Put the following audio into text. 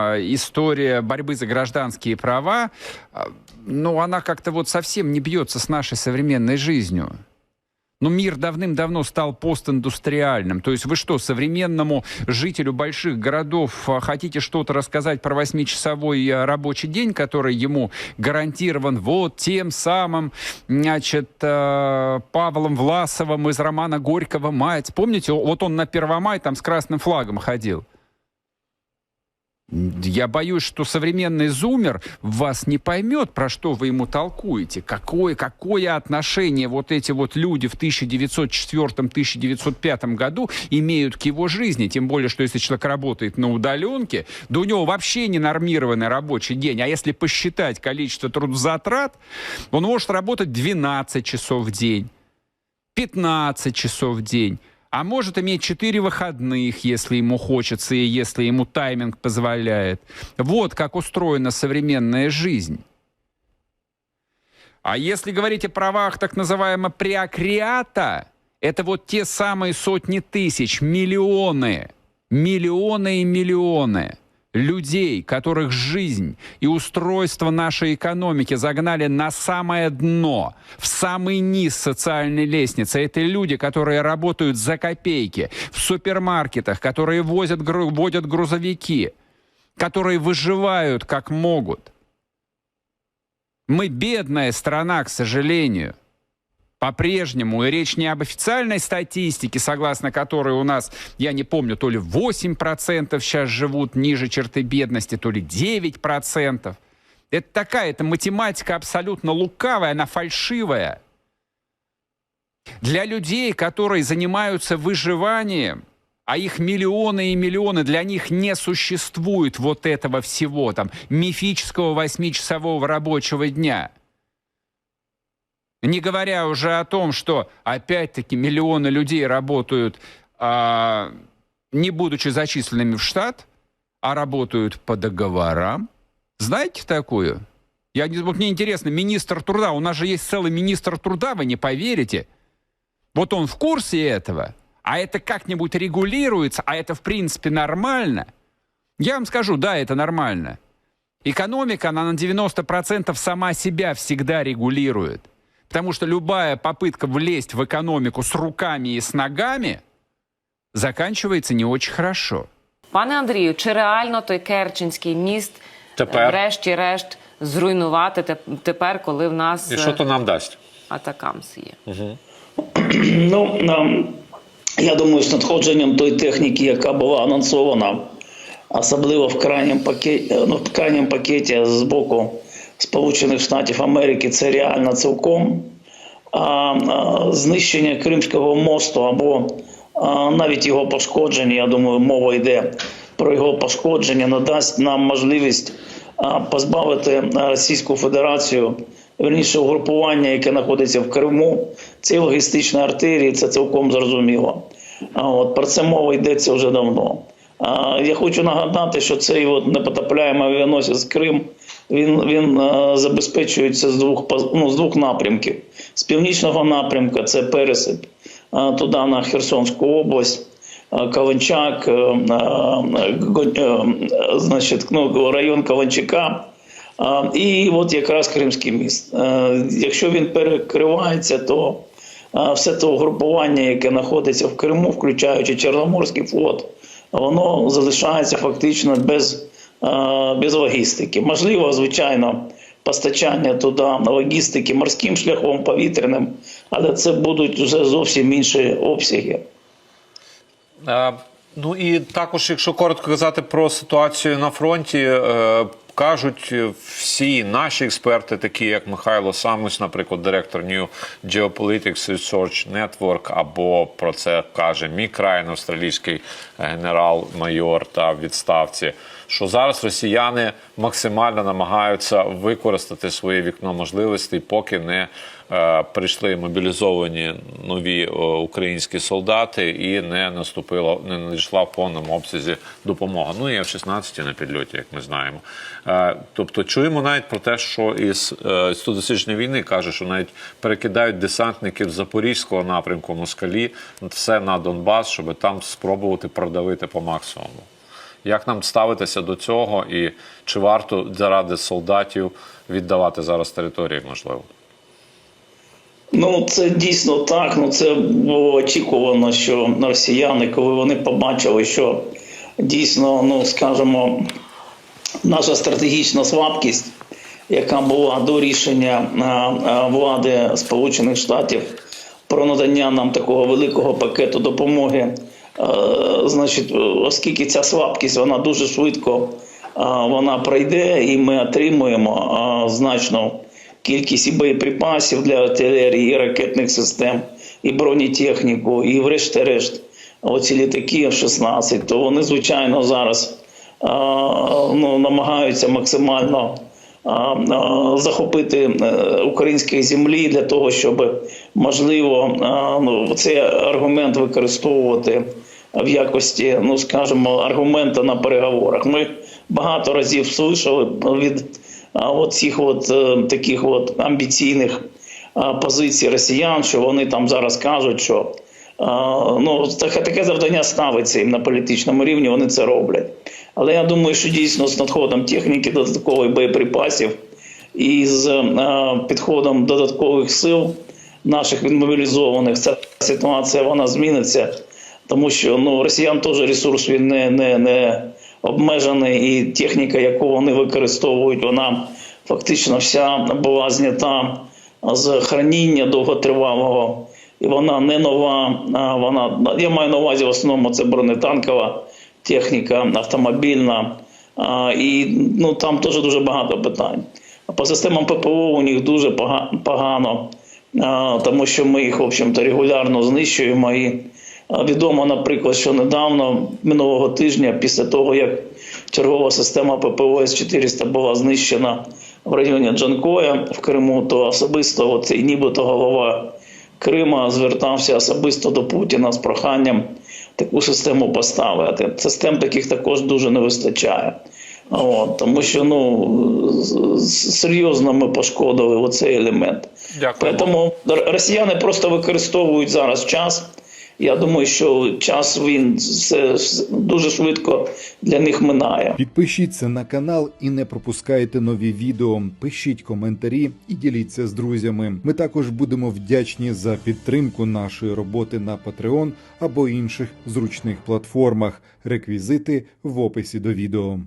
А, История борьбы за гражданские права, а, ну, она как-то вот совсем не бьется с нашей современной жизнью. Но мир давным-давно стал постиндустриальным. То есть вы что, современному жителю больших городов а, хотите что-то рассказать про восьмичасовой рабочий день, который ему гарантирован вот тем самым, значит, Павлом Власовым из романа Горького «Мать». Помните, вот он на Первомай там с красным флагом ходил. Я боюсь, что современный зумер вас не поймет, про что вы ему толкуете. Какое, какое отношение вот эти вот люди в 1904-1905 году имеют к его жизни. Тем более, что если человек работает на удаленке, да у него вообще не нормированный рабочий день. А если посчитать количество трудозатрат, он может работать 12 часов в день, 15 часов в день а может иметь четыре выходных, если ему хочется и если ему тайминг позволяет. Вот как устроена современная жизнь. А если говорить о правах так называемого преакриата, это вот те самые сотни тысяч, миллионы, миллионы и миллионы людей, которых жизнь и устройство нашей экономики загнали на самое дно, в самый низ социальной лестницы. Это люди, которые работают за копейки в супермаркетах, которые возят, водят грузовики, которые выживают как могут. Мы бедная страна, к сожалению. По-прежнему, и речь не об официальной статистике, согласно которой у нас, я не помню, то ли 8% сейчас живут ниже черты бедности, то ли 9%. Это такая, это математика абсолютно лукавая, она фальшивая. Для людей, которые занимаются выживанием, а их миллионы и миллионы, для них не существует вот этого всего, там, мифического восьмичасового рабочего дня – не говоря уже о том, что опять-таки миллионы людей работают, а, не будучи зачисленными в штат, а работают по договорам. Знаете такую? Я, вот мне интересно, министр труда, у нас же есть целый министр труда, вы не поверите. Вот он в курсе этого, а это как-нибудь регулируется, а это в принципе нормально. Я вам скажу, да, это нормально. Экономика, она на 90% сама себя всегда регулирует. Потому что любая попытка влезть в экономику с руками и с ногами заканчивается не очень хорошо. Пане Андрію, чи реально той Керченський міст Тепер? е, врешті-решт зруйнувати тепер, коли в нас І що то нам дасть? атакамс є? Ну, ем, я думаю, з надходженням тої техніки, яка була анонсована, особливо в крайньому пакеті, ну, в крайньому пакеті з боку Сполучених Штатів Америки, це реально цілком. А, знищення Кримського мосту або навіть його пошкодження, я думаю, мова йде про його пошкодження, надасть нам можливість позбавити Російську Федерацію, верніше угрупування, яке знаходиться в Криму, цієї логістичної артерії, це цілком зрозуміло. От про це мова йдеться вже давно. Я хочу нагадати, що цей от непотопляємий авіаносець Крим він, він е, забезпечується з двох ну, з двох напрямків. З північного напрямку це пересип е, туди на Херсонську область. е, Каланчак, значить, ну, район Каланчака, І от якраз Кримський міст. Якщо він перекривається, то все те угрупування, яке знаходиться в Криму, включаючи Чорноморський флот, воно залишається фактично без, е, без логістики. Можливо, звичайно, постачання туди логістики морським шляхом, повітряним, але це будуть вже зовсім інші обсяги. Е, ну і також, якщо коротко казати про ситуацію на фронті, е, кажуть всі наші експерти, такі як Михайло Самус, наприклад, директор New Geopolitics Research Network, або про це каже мій країн, австралійський генерал-майор та відставці. Що зараз росіяни максимально намагаються використати своє вікно можливостей, поки не е, прийшли мобілізовані нові е, українські солдати і не наступила, не надійшла в повному обсязі допомога. Ну і F-16 на підльоті, як ми знаємо. Е, тобто чуємо навіть про те, що із е, Інституту війни каже, що навіть перекидають десантників з запорізького напрямку москалі все на Донбас, щоб там спробувати продавити по максимуму. Як нам ставитися до цього, і чи варто заради солдатів віддавати зараз території, можливо? Ну, це дійсно так. Ну, це було очікувано, що росіяни, коли вони побачили, що дійсно, ну скажімо, наша стратегічна слабкість, яка була до рішення влади Сполучених Штатів про надання нам такого великого пакету допомоги, е, значить, оскільки ця слабкість вона дуже швидко вона пройде, і ми отримуємо а, значну кількість і боєприпасів для артилерії, і ракетних систем, і бронетехніку, і врешті-решт оці літаки F-16, то вони, звичайно, зараз а, ну, намагаються максимально а, а, захопити е, української землі для того, щоб можливо а, ну, цей аргумент використовувати в якості, ну скажімо, аргумента на переговорах. Ми багато разів слышали від от цих от е, таких от амбіційних позицій росіян, що вони там зараз кажуть, що ну таке, завдання ставиться їм на політичному рівні, вони це роблять. Але я думаю, що дійсно з надходом техніки додаткових боєприпасів і з е, підходом додаткових сил наших відмобілізованих, ця ситуація вона зміниться, тому що ну росіян теж ресурс він не, не, не обмежений, і техніка, яку вони використовують, вона фактично вся була знята з храніння довготривалого. І вона не нова. Вона я маю на увазі в основному це бронетанкова техніка, автомобільна. І ну там теж дуже багато питань. А По системам ППО у них дуже погано, тому що ми їх, в общем-то, регулярно знищуємо. І відомо, наприклад, що недавно, минулого тижня, після того, як чергова система ППО С-400 була знищена в районі Джанкоя в Криму, то особисто оцей нібито голова Крима звертався особисто до Путіна з проханням таку систему поставити. Систем таких також дуже не вистачає. От, тому що ну серйозно ми пошкодили оцей елемент. Дякую. Тому росіяни просто використовують зараз час. Я думаю, що час він дуже швидко для них минає. Підпишіться на канал і не пропускайте нові відео. Пишіть коментарі і діліться з друзями. Ми також будемо вдячні за підтримку нашої роботи на Patreon або інших зручних платформах. Реквізити в описі до відео.